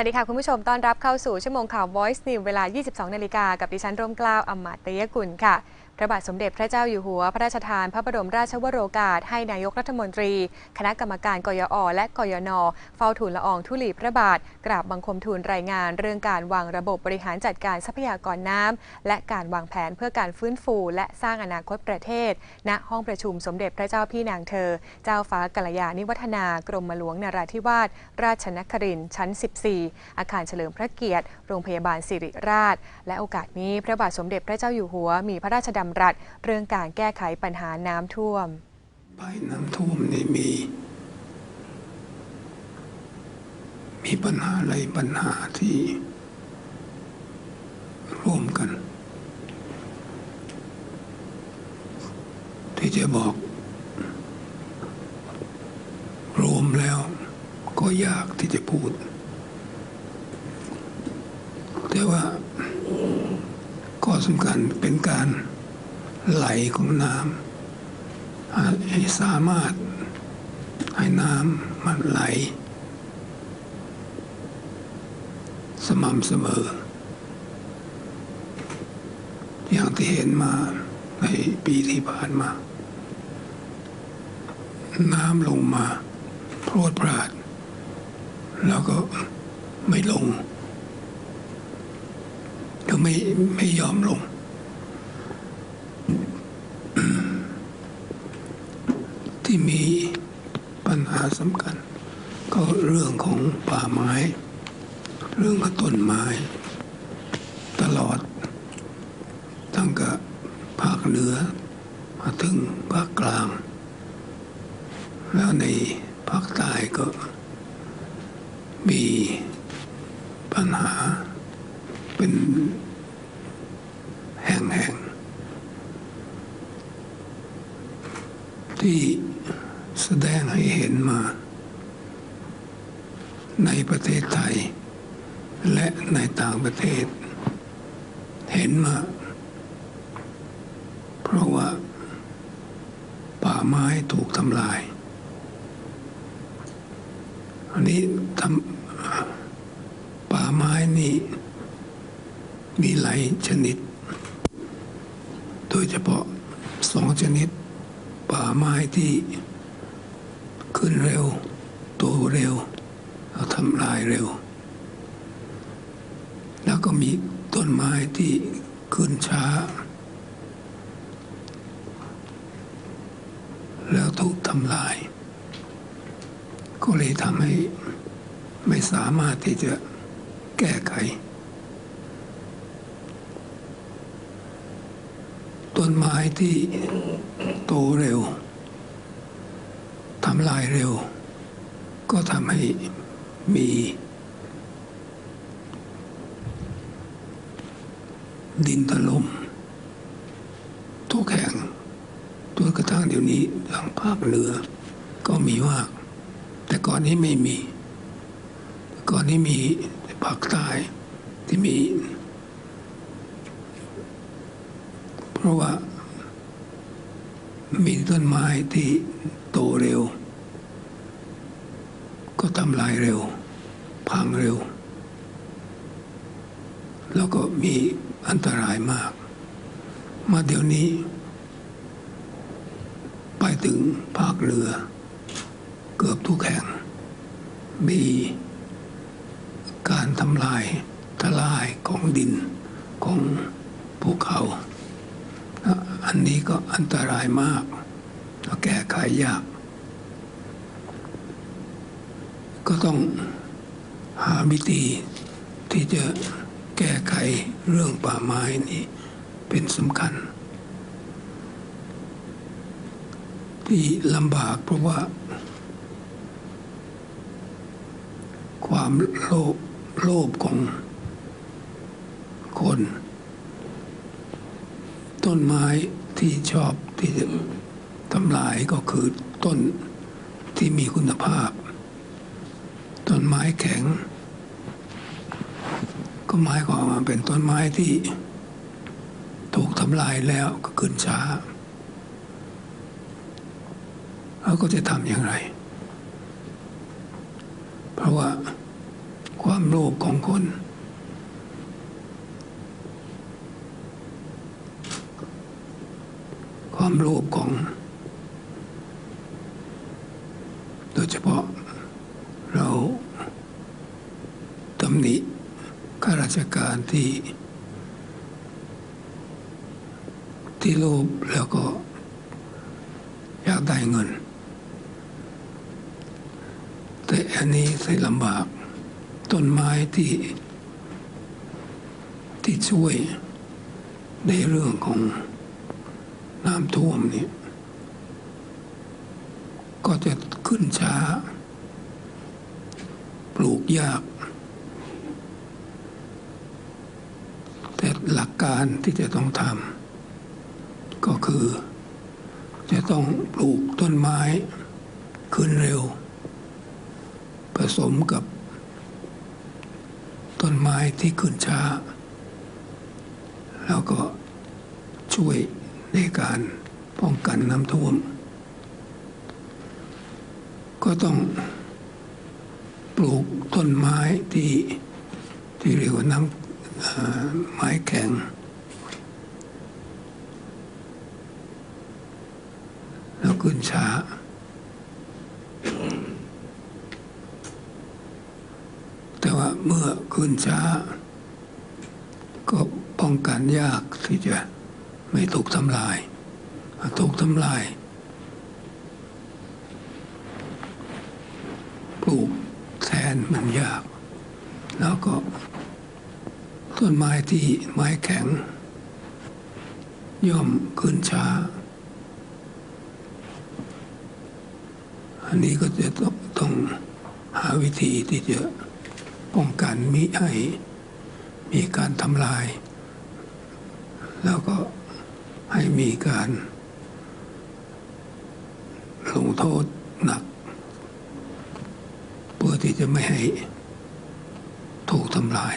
วัสดีค่ะ คุณผู้ชมต้อนรับเข้าสู่ชั่วโมงข่าว Voice News เวลา 22 นาฬิกากับดิฉันร่มกล้าวอมมาตยกุลค่ะ พระบาทสมเด็จพระเจ้าอยู่หัว พระราชทานพระบรมราชวโรกาส ให้นายกรัฐมนตรี คณะกรรมการกยอ และกยน เฝ้าทูลละอองธุลีพระบาท กราบบังคมทูลรายงาน เรื่องการวางระบบบริหารจัดการทรัพยากรน้ำและการวางแผนเพื่อการฟื้นฟู และสร้างอนาคตประเทศ ณ ห้องประชุมสมเด็จพระเจ้าพี่นางเธอ เจ้าฟ้ากัลยาณิวัฒนากรมหลวงนราธิวาส ราชนครินทร์ชั้น 14 อาคารเฉลิมพระเกียรติ โรงพยาบาลสิริราช และโอกาสนี้พระบาทสมเด็จพระเจ้าอยู่หัว มีพระราชดำรัส เรื่องการแก้ไขปัญหาน้ำท่วมภัยน้ำท่วมนี่มี มีปัญหาอะไรปัญหาที่ ร่วมกัน ที่จะบอก รวมแล้วก็ยากที่จะพูด แต่ว่าข้อสำคัญเป็นการ ไหลของน้ำให้สามารถให้น้ำมันไหล สม่ำเสมอ อย่างที่เห็นมาในปีที่ผ่านมา น้ำลงมาพรวดพราด แล้วก็ไม่ลง ก็ไม่ไม่ยอมลง ที่มีปัญหาสำคัญ ก็เรื่องของป่าไม้ เรื่องของต้นไม้ ตลอด ตั้งแต่ภาคเหนือมาถึงภาคกลาง แล้วในภาคใต้ก็มีปัญหาเป็นแห่งๆที่ แสดงให้เห็นมา ในประเทศไทย และในต่างประเทศ เห็นมา เพราะว่า ป่าไม้ถูกทำลาย อันนี้ทำป่าไม้นี่มีหลายชนิด โดยเฉพาะสองชนิดป่าไม้ที่ ขึ้นเร็ว โตเร็วแล้วทำลายเร็ว แล้วก็มีต้นไม้ที่ขึ้นช้า แล้วถูกทำลาย ก็เลยทำให้ไม่สามารถที่จะแก้ไข ต้นไม้ที่โตเร็วำลายเร็ว ก็ทำให้มีดินถล่มทุกแห่งจนกระทั่งเดี๋ยวนี้ทางภาคเหนือก็มีมาก แต่ก่อนนี้ไม่มี ก่อนนี้มีภาคใต้ที่มี เพราะว่ามีต้นไม้ที่โตเร็ว ก็ทำลายเร็ว พังเร็ว แล้วก็มีอันตรายมาก มาเดี๋ยวนี้ ไปถึงภาคเหนือ เกือบทุกแห่ง มีการทำลายทลายของดินของภูเขา อันนี้ก็อันตรายมากแก้ไขยาก ก็ต้องหาวิธีที่จะแก้ไขเรื่องป่าไม้นี้เป็นสำคัญ ที่ลำบากเพราะว่า ความโลภโลภของคน ต้นไม้ที่ชอบที่จะทำลายก็คือต้นที่มีคุณภาพ ต้นไม้แข็ง ก็หมายความว่าเป็นต้นไม้ที่ถูกทำลายแล้วก็ขึ้นช้าแล้วก็จะทำอย่างไร เพราะว่าคความโลภของคน ความโลภของ โดยเฉพาะเราตำหนิข้า ราชการที่ที่โลภแล้วก็อยากได้เงิน แต่อันนี้ใส่ลำบาก ต้นไม้ที่ที่ช่วยในเรื่องของน้ำท่วมนี่ก็จะขึ้นช้า ปลูกยาก แต่ หลักการที่จะต้องทำก็คือ จะต้องปลูกต้นไม้ขึ้นเร็ว ผสมกับ ต้นไม้ที่ขึ้นช้า แล้วก็ช่วยในการป้องกันน้ำท่วม ก็ต้องปลูกต้นไม้ที่ที่เรียกว่าน้ำ ไม้แข็ง แล้วขึ้นช้า แต่ว่าเมื่อขึ้นช้า ก็ป้องกันยากที่จะไม่ถูกทำลาย ถูกทำลายปลูกแทนมันยาก แล้วก็ ต้นไม้ที่ไม้แข็ง ย่อมขึ้นช้า อันนี้ก็จะต้องต้องหาวิธีที่จะป้องกันมิให้มีการทำลาย แล้วก็ให้มีการลงโทษหนัก เพื่อที่จะไม่ให้ถูกทำลาย